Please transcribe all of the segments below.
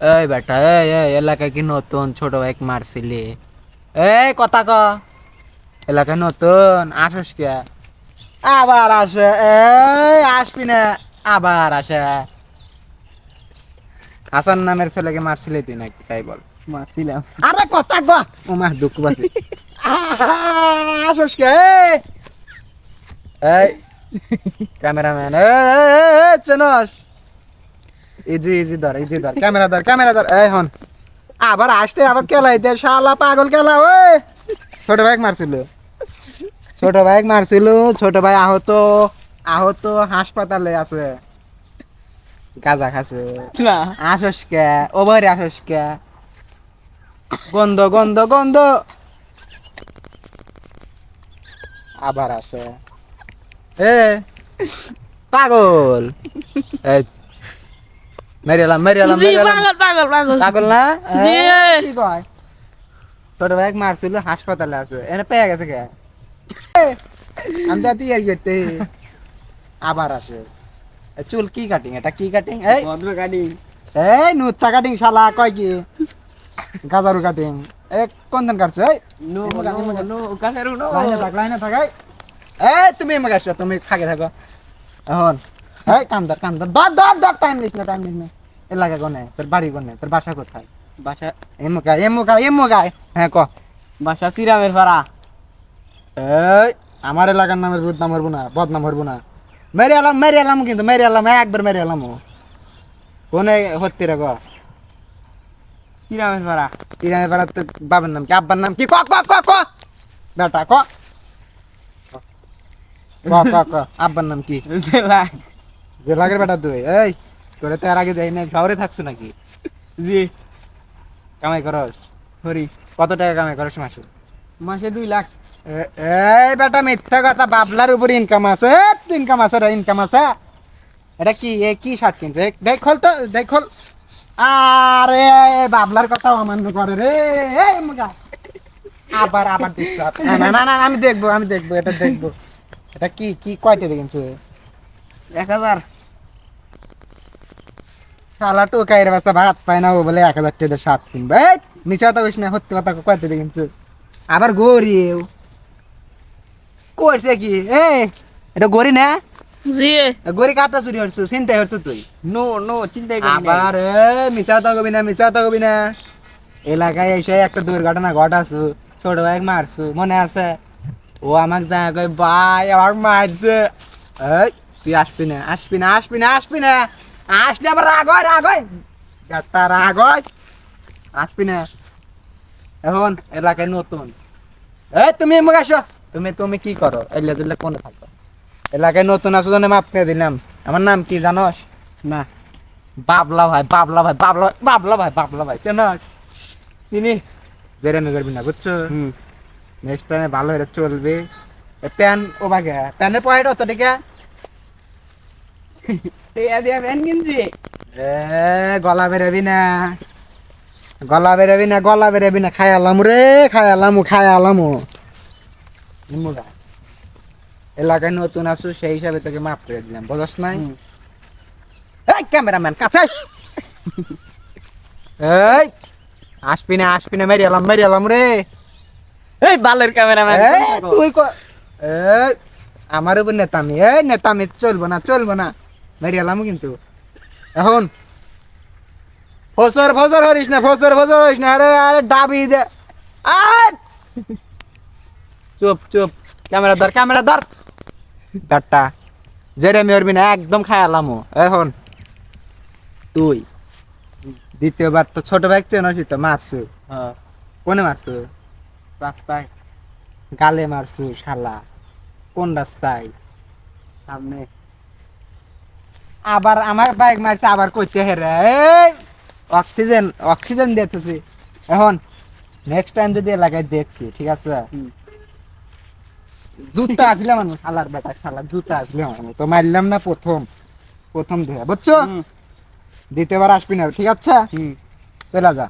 এই বেটা এই এই এলাকায় কি নতুন? ছোট ভাইক মারছিলি। এই কথা ক। এলাকায় নতুন? আসস কে? আবার আসে। এই আসবি না। আবার আসে। হাসান নামের ছেলেকে মারছিলি তুই নাকি? তাই বল। মারছিলাম। আরে কথা ক। ও মা দুঃখ পাচ্ছি। আসস কে? এই। ক্যামেরাম্যান। এই চেনস। ইজি ইজি ধর ইজি ধর ক্যামেরা ধর ক্যামেরা ধর এই হন। আবার আসতে আবার কেলাই দে শালা পাগল কেলা ওই। ছোট ভাই মারছিল। ছোট ভাই মারছিল ছোট ভাই আহত আহত হাসপাতালে আছে। গাজা না। আসস কে ওভারে আসস কে। গন্ধ গন্ধ গন্ধ। আবার আসে। এ পাগল। এই জি পাগল পাগল পাগল। না? জি। কি কয়? ছোট ভাই মারছিল হাসপাতালে আছে। এনে পেয়ে গেছে কে? আমি তো ইয়ার করতে। আবার আসে। চুল কি কাটিং এটা কি কাটিং এই। ভদ্র গাড়ি এই নুচ্চা কাটিং শালা কয় কি? গাজারু কাটিং এ কোন দিন কাটছো? এই। নো নো এমুকা। নো কাছের নো। লাইনে থাক লাইনে থাক এই। তুমি এমে আসো তুমি ফাঁকে থাকো। এখন। এই কান্দর কান্দর। দর দর দর টাইম না টাইম না। এলাকা কোনে? তোর বাড়ি কোনে? তোর বাসা কোথায়? বাসা এমুকা এমুকা এমুকা হ্যাঁ ক। বাসা সিরামের পাড়া। এই আমার এলাকার নামের বদনাম হরবো না বদনাম হরবো না। মেরে আলাম মেরে আলাম কিন্তু মেরে আলাম একবার মেরে আলাম কোনে হত্তি রে গো সিরামের পাড়া। চিরামে পাড়ার তো বাবার নাম কি? আব্বার নাম কি? ক ক ক ক। বেটা ক। ক ক ক। আব্বার নাম কি? জেলা যে বেটা তুই এই। তোরে তো আর আগে যাই না শহরে থাকছো নাকি? জি কামাই করস। হরি। কত টাকা কামাই করস মাসে? মাসে দুই লাখ। এই বেটা মিথ্যা কথা বাবলার উপর ইনকাম আছে ইনকাম আছে রে ইনকাম আছে। এটা কি এ কি শার্ট কিনছে? দেখ খোল তো দেখ খোল। আরে বাবলার কথা অমান্য করে রে। এই মুগা। আবার আবার ডিস্টার্ব না না না আমি দেখব আমি দেখব এটা দেখব। এটা কি কি কয়টা দেখেছে? এক হাজার। শালা টোকাইয়ের বাসা ভাত পায় না ও বলে এক হাজার টাকা শার্ট কিনবে। মিছা কথা না সত্যি কথা আবার করছে কি? এ এটা গরি না? জি। গরি কাটা চুরি হরছু চিন্তা হরছু তুই? নো নো চিন্তাই করি আবার মিছা কথা কবি না মিছা কথা কবি না। এলাকায় এসে একটা দুর্ঘটনা ঘটাছু ছোট ভাই মারছু মনে আছে? ও আমাকে যা কই ভাই আমার মারছে। তুই আসবি না আসবি না আসবি না আসবি না। আসলে আবার রাগ হয় রাগ হয়। গাটা রাগ হয়। আসবি না। এখন এলাকায় নতুন। এ তুমি এমন আসো। তুমি তুমি কি করো? এলে দিলে কোনে থাকো এলাকায় নতুন আসো জন্য মাপ করে দিলাম। আমার নাম কি জানোস? না। বাবলা ভাই বাবলা ভাই বাবলা বাবলা ভাই বাবলা ভাই চেনস? চিনি? জেরেমি করবি না বুঝছ? নেক্সট টাইমে ভালো হয়ে চলবে। প্যান ও বাগে প্যানের পয়েন্ট অত টিকা? টেয়া দিয়া ফ্যান কিনছি এ গলা বেরোবি না। গলা বেরোবি না গলা বেরোবি না খাই আলাম রে খাই আলাম খাই আলাম এলাকায় নতুন আসু সেই হিসাবে তোকে মাফ করে দিলাম বুঝস নাই? এই ক্যামেরাম্যান কাছে। এই আসবি না আসবি না মেরে এলাম মেরে এলাম রে। এই বালের ক্যামেরাম্যান তুই আমার উপর নেতামি এই নেতামি চলবো না চলবো না। মেরে কিন্তু। এখন ফসর ফসর হরিস না ফসর ফসর হরিস না। আরে আরে ডাবি দে। আর চুপ চুপ। ক্যামেরা ধর ক্যামেরা ধর। ডাট্টা জেরে মেরবি না একদম খায়ালাম এখন তুই। দ্বিতীয়বার তো ছোট ভাই চেনছি তো মারছু। হ্যাঁ। কোনে মারছু? রাস্তায়। গালে মারছু শালা। কোন রাস্তায়? সামনে। আবার আমার বাইক মারছে আবার কইতে হেরে অক্সিজেন অক্সিজেন দিতেছি এখন নেক্সট টাইম যদি এলাকায় দেখছি ঠিক আছে? জুতা আসলে মানুষ শালার বেটা শালা জুতা আসলে মানুষ তো মারলাম না প্রথম প্রথম ধরে বুঝছ? দ্বিতীয়বার আসবি না ঠিক আছে? চলে যা।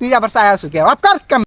তুই আবার চাই আসু কে? কর